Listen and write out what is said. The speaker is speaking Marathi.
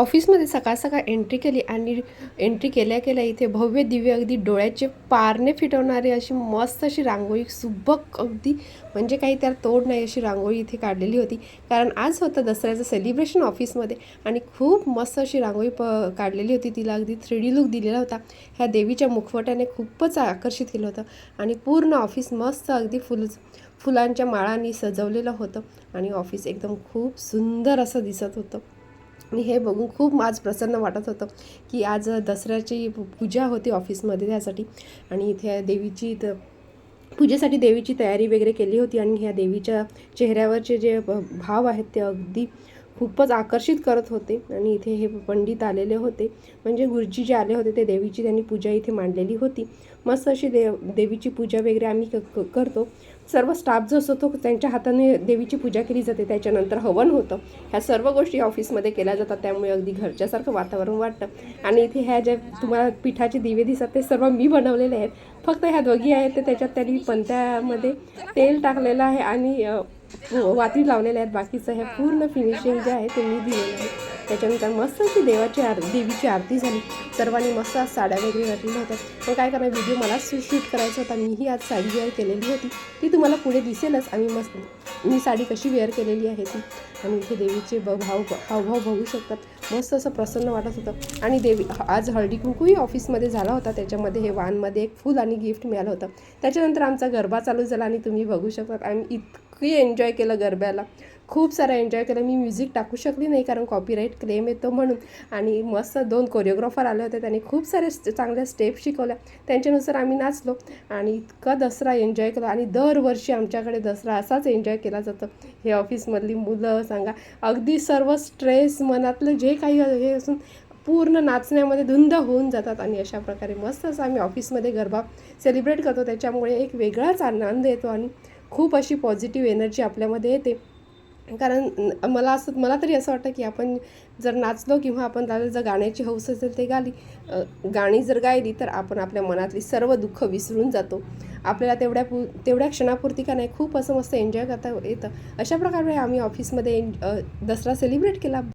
ऑफिसमध्ये सकाळ सकाळ एंट्री केली आणि एंट्री केल्या केल्या इथे भव्य दिव्य अगदी डोळ्याचे पारणे फिटवणारी अशी मस्त अशी रांगोळी सुबक अगदी. म्हणजे काही त्याला तोड नाही अशी रांगोळी इथे काढलेली होती. कारण आज होतं दसऱ्याचं सेलिब्रेशन ऑफिसमध्ये आणि खूप मस्त अशी रांगोळी प काढलेली होती. तिला अगदी थ्री डी लुक दिलेला होता. ह्या देवीच्या मुखवट्याने खूपच आकर्षित केलं होतं. आणि पूर्ण ऑफिस मस्त अगदी फुल फुलांच्या माळांनी सजवलेलं होतं. आणि ऑफिस एकदम खूप सुंदर असं दिसत होतं. आणि हे बघून खूप आज प्रसन्न वाटत होतं की आज दसऱ्याची पूजा होती ऑफिसमध्ये त्यासाठी. आणि इथे देवीची त पूजेसाठी देवीची तयारी वगैरे केली होती आणि ह्या देवीच्या चेहऱ्यावरचे जे भाव आहेत ते अगदी खूपच आकर्षित करत होते. आणि इथे हे पंडित आलेले होते. म्हणजे गुरुजी जे आले होते ते देवीची त्यांनी पूजा इथे मांडलेली होती. मस्त अशी देव देवीची पूजा वगैरे आम्ही क क- करतो. सर्व स्टाफ जो असतो तो त्यांच्या हाताने देवीची पूजा केली जाते. त्याच्यानंतर हवन होतं. ह्या सर्व गोष्टी ऑफिसमध्ये केल्या जातात. त्यामुळे अगदी घरच्यासारखं वातावरण वाटतं. आणि इथे ह्या ज्या तुम्हाला पिठाचे दिवे दिसतात ते सर्व मी बनवलेले आहेत. फक्त ह्या दोघी आहेत ते त्याच्यात त्यांनी पंत्यामध्ये तेल टाकलेलं आहे. आणि वाती लावलेल्या आहेत. बाकीचं हे पूर्ण फिनिशिंग जे आहे ते मी दिलेलं आहे. त्याच्यानंतर मस्त अशी देवाची आर देवीची आरती झाली. सर्वांनी मस्त आज साड्या वगैरे घातलेल्या होत्या. पण काय करणार व्हिडिओ मलाच शूट करायचा होता. मीही आज साडी वेअर केलेली होती. ती तुम्हाला पुढे दिसेलच. आम्ही मस्त मी साडी कशी वेअर केलेली आहे ती. आणि इथे देवीचे ब भाव हावभाव बघू शकतात. मस्त असं प्रसन्न वाटत होतं. आणि देवी आज हळदी कुंकूही ऑफिसमध्ये झाला होता. त्याच्यामध्ये हे वानमध्ये एक फूल आणि गिफ्ट मिळालं होतं. त्याच्यानंतर आमचा गरबा चालू झाला आणि तुम्ही बघू शकतात. आम्ही इतकी एन्जॉय केलं गरब्याला. खूप सारा एन्जॉय केलं. मी म्युझिक टाकू शकली नाही कारण कॉपीराईट क्लेम येतो म्हणून. आणि मस्त दोन कोरिओग्राफर आले होते. त्यांनी खूप सारे चांगल्या स्टेप शिकवल्या. त्यांच्यानुसार आम्ही नाचलो. आणि इतका दसरा एन्जॉय केला. आणि दरवर्षी आमच्याकडे दसरा असाच एन्जॉय केला जातो. हे ऑफिसमधली मुलं सांगा. अगदी सर्व स्ट्रेस मनातलं जे काही हे असून पूर्ण नाचण्यामध्ये धुंद होऊन जातात. आणि अशा प्रकारे मस्त असं आम्ही ऑफिसमध्ये गरबा सेलिब्रेट करतो. त्याच्यामुळे एक वेगळाच आनंद येतो. आणि खूप अशी पॉझिटिव्ह एनर्जी आपल्यामध्ये येते. कारण मला असं मला तरी असं वाटतं की आपण जर नाचलो किंवा आपण त्याला जर गाण्याची हौस असेल ते गाली गाणी जर गायली तर आपण आपल्या मनातली सर्व दुःख विसरून जातो. आपल्याला तेवढ्या पु तेवढ्या क्षणापुरती का नाही खूप असं मस्त एन्जॉय करता येतं. अशा प्रकारे आम्ही ऑफिसमध्ये दसरा सेलिब्रेट केला.